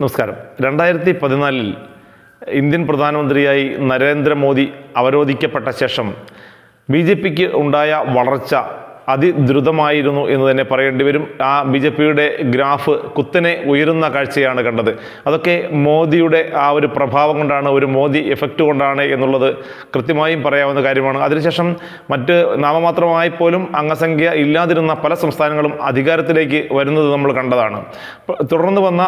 നമസ്കാരം. രണ്ടായിരത്തി പതിനാലിൽ ഇന്ത്യൻ പ്രധാനമന്ത്രിയായി നരേന്ദ്രമോദി അവരോധിക്കപ്പെട്ട ശേഷം ബി ജെ പിക്ക് ഉണ്ടായ വളർച്ച അതിദ്രുതമായിരുന്നു എന്ന് തന്നെ പറയേണ്ടി വരും. ആ ബി ജെ പിയുടെ ഗ്രാഫ് കുത്തനെ ഉയരുന്ന കാഴ്ചയാണ് കണ്ടത്. അതൊക്കെ മോദിയുടെ ആ ഒരു പ്രഭാവം കൊണ്ടാണ് ഒരു മോദി എഫക്റ്റ് കൊണ്ടാണ് എന്നുള്ളത് കൃത്യമായും പറയാവുന്ന കാര്യമാണ്. അതിനുശേഷം മറ്റ് നാമമാത്രമായി പോലും അംഗസംഖ്യ ഇല്ലാതിരുന്ന പല സംസ്ഥാനങ്ങളും അധികാരത്തിലേക്ക് വരുന്നത് നമ്മൾ കണ്ടതാണ്. തുടർന്ന് വന്ന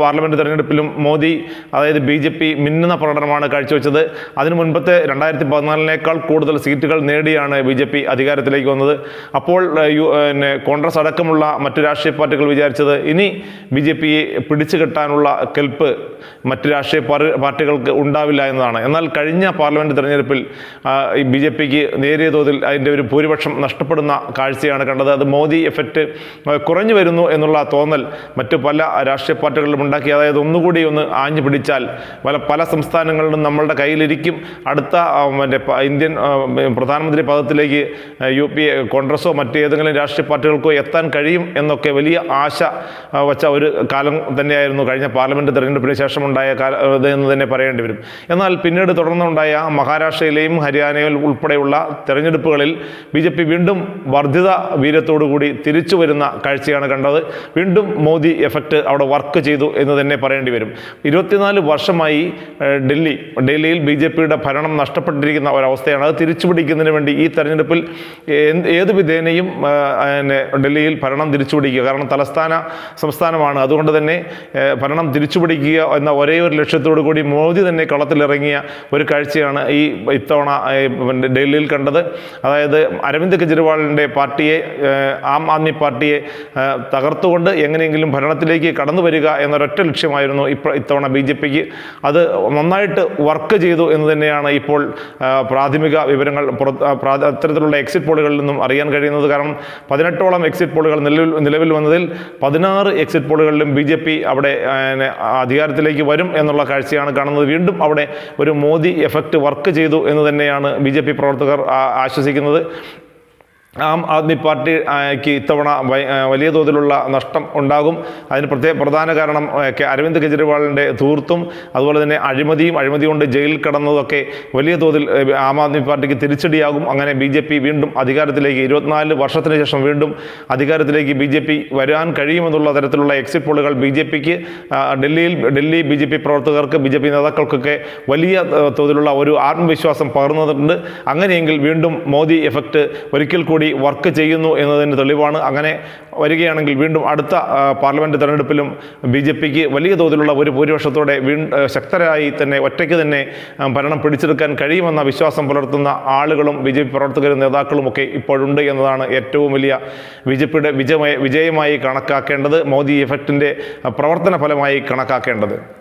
പാർലമെന്റ് തെരഞ്ഞെടുപ്പിലും മോദി അതായത് ബി ജെ പി മിന്നുന്ന പ്രകടനമാണ് കാഴ്ചവെച്ചത്. അതിനു മുൻപത്തെ രണ്ടായിരത്തി പതിനാലിനേക്കാൾ കൂടുതൽ സീറ്റുകൾ നേടിയാണ് ബി ജെ പി അധികാരത്തിലേക്ക് വന്നത്. അപ്പോൾ പിന്നെ കോൺഗ്രസ് അടക്കമുള്ള മറ്റു രാഷ്ട്രീയ പാർട്ടികൾ വിചാരിച്ചത് ഇനി ബി ജെ പിയെ പിടിച്ചു കെട്ടാനുള്ള കെൽപ്പ് മറ്റ് രാഷ്ട്രീയ പാർട്ടികൾക്ക് ഉണ്ടാവില്ല എന്നതാണ്. എന്നാൽ കഴിഞ്ഞ പാർലമെന്റ് തെരഞ്ഞെടുപ്പിൽ ബി ജെ പിക്ക് നേരിയ തോതിൽ അതിന്റെ ഒരു ഭൂരിപക്ഷം നഷ്ടപ്പെടുന്ന കാഴ്ചയാണ് കണ്ടത്. അത് മോദി എഫക്റ്റ് കുറഞ്ഞു വരുന്നു എന്നുള്ള തോന്നൽ മറ്റു പല രാഷ്ട്രീയ പാർട്ടികളിലും ഉണ്ടാക്കി. അതായത് ഒന്നുകൂടി ഒന്ന് ആഞ്ഞു പിടിച്ചാൽ പല പല സംസ്ഥാനങ്ങളിലും നമ്മളുടെ കയ്യിലിരിക്കും. അടുത്ത മറ്റേ ഇന്ത്യൻ പ്രധാനമന്ത്രി പദത്തിലേക്ക് യു പി എ, കോൺഗ്രസോ മറ്റേതെങ്കിലും രാഷ്ട്രീയ പാർട്ടികൾക്കോ എത്താൻ കഴിയും എന്നൊക്കെ വലിയ ആശ വച്ച ഒരു കാലം തന്നെയായിരുന്നു കഴിഞ്ഞ പാർലമെന്റ് തെരഞ്ഞെടുപ്പിന് ശേഷമുണ്ടായ കാല എന്ന് തന്നെ പറയേണ്ടി വരും. എന്നാൽ പിന്നീട് തുടർന്നുണ്ടായ മഹാരാഷ്ട്രയിലെയും ഹരിയാനയിൽ ഉൾപ്പെടെയുള്ള തെരഞ്ഞെടുപ്പുകളിൽ ബി ജെ പി വീണ്ടും വർദ്ധിത വീര്യത്തോടുകൂടി തിരിച്ചു വരുന്ന കാഴ്ചയാണ് കണ്ടത്. വീണ്ടും മോദി എഫക്റ്റ് അവിടെ വർക്ക് ചെയ്തു എന്ന് തന്നെ പറയേണ്ടി വരും. ഇരുപത്തിനാല് വർഷമായി ഡൽഹി ഡൽഹിയിൽ ബി ജെ പിയുടെ ഭരണം നഷ്ടപ്പെട്ടിരിക്കുന്ന ഒരവസ്ഥയാണ്. അത് തിരിച്ചുപിടിക്കുന്നതിന് വേണ്ടി ഈ തെരഞ്ഞെടുപ്പിൽ ഏത് പിന്നെ ഡൽഹിയിൽ ഭരണം തിരിച്ചുപിടിക്കുക. കാരണം തലസ്ഥാന സംസ്ഥാനമാണ്. അതുകൊണ്ട് തന്നെ ഭരണം തിരിച്ചുപിടിക്കുക എന്ന ഒരേ ഒരു ലക്ഷ്യത്തോടു കൂടി മോദി തന്നെ കളത്തിലിറങ്ങിയ ഒരു കാഴ്ചയാണ് ഈ ഇത്തവണ ഡൽഹിയിൽ കണ്ടത്. അതായത് അരവിന്ദ് കെജ്രിവാളിന്റെ പാർട്ടിയെ ആം ആദ്മി പാർട്ടിയെ തകർത്തുകൊണ്ട് എങ്ങനെയെങ്കിലും ഭരണത്തിലേക്ക് കടന്നു വരിക എന്നൊരൊറ്റ ലക്ഷ്യമായിരുന്നു ഇപ്പോൾ ഇത്തവണ ബി ജെ പിക്ക്. അത് നന്നായിട്ട് വർക്ക് ചെയ്തു എന്ന് തന്നെയാണ് ഇപ്പോൾ പ്രാഥമിക വിവരങ്ങൾ അത്തരത്തിലുള്ള എക്സിറ്റ് പോളുകളിൽ നിന്നും അറിയാൻ കഴിയുന്നത് കാരണം പതിനെട്ടോളം എക്സിറ്റ് പോളുകൾ നിലവിൽ നിലവിൽ വന്നതിൽ പതിനാറ് എക്സിറ്റ് പോളുകളിലും ബി ജെ പി അവിടെ അധികാരത്തിലേക്ക് വരും എന്നുള്ള കാഴ്ചയാണ് കാണുന്നത്. വീണ്ടും അവിടെ ഒരു മോദി എഫക്റ്റ് വർക്ക് ചെയ്തു എന്ന് തന്നെയാണ് ബി ജെ പി പ്രവർത്തകർ ആശ്വസിക്കുന്നത്. ആം ആദ്മി പാർട്ടിക്ക് ഇത്തവണ വലിയ തോതിലുള്ള നഷ്ടം ഉണ്ടാകും. അതിന് പ്രത്യേക പ്രധാന കാരണം അരവിന്ദ് കെജ്രിവാളിന്റെ തൂർത്തും അതുപോലെ തന്നെ അഴിമതിയും അഴിമതി കൊണ്ട് ജയിലിൽ കടന്നതൊക്കെ വലിയ തോതിൽ ആം ആദ്മി പാർട്ടിക്ക് തിരിച്ചടിയാകും. അങ്ങനെ ബി ജെ പി വീണ്ടും അധികാരത്തിലേക്ക് ഇരുപത്തിനാല് വർഷത്തിന് ശേഷം വീണ്ടും അധികാരത്തിലേക്ക് ബി ജെ പി വരാൻ കഴിയുമെന്നുള്ള തരത്തിലുള്ള എക്സിറ്റ് പോളുകൾ ബി ജെ പിക്ക് ഡൽഹിയിൽ ഡൽഹി ബി ജെ പി പ്രവർത്തകർക്ക് ബി ജെ പി നേതാക്കൾക്കൊക്കെ വലിയ തോതിലുള്ള ഒരു ആത്മവിശ്വാസം പകർന്നതുണ്ട്. അങ്ങനെയെങ്കിൽ വീണ്ടും മോദി എഫക്റ്റ് ഒരിക്കൽ കൂടി വർക്ക് ചെയ്യുന്നു എന്നതിന് തെളിവാണ്. അങ്ങനെ വരികയാണെങ്കിൽ വീണ്ടും അടുത്ത പാർലമെന്റ് തെരഞ്ഞെടുപ്പിലും ബി ജെ പിക്ക് വലിയ തോതിലുള്ള ഒരു ഭൂരിപക്ഷത്തോടെ വീ ശക്തരായി തന്നെ ഒറ്റയ്ക്ക് തന്നെ ഭരണം പിടിച്ചെടുക്കാൻ കഴിയുമെന്ന വിശ്വാസം പുലർത്തുന്ന ആളുകളും ബി ജെ പി പ്രവർത്തകരും നേതാക്കളുമൊക്കെ ഇപ്പോഴുണ്ട് എന്നതാണ് ഏറ്റവും വലിയ ബി ജെ പിയുടെ വിജയമായി വിജയമായി കണക്കാക്കേണ്ടത്. മോദി എഫക്റ്റിന്റെ പ്രവർത്തന ഫലമായി കണക്കാക്കേണ്ടത്.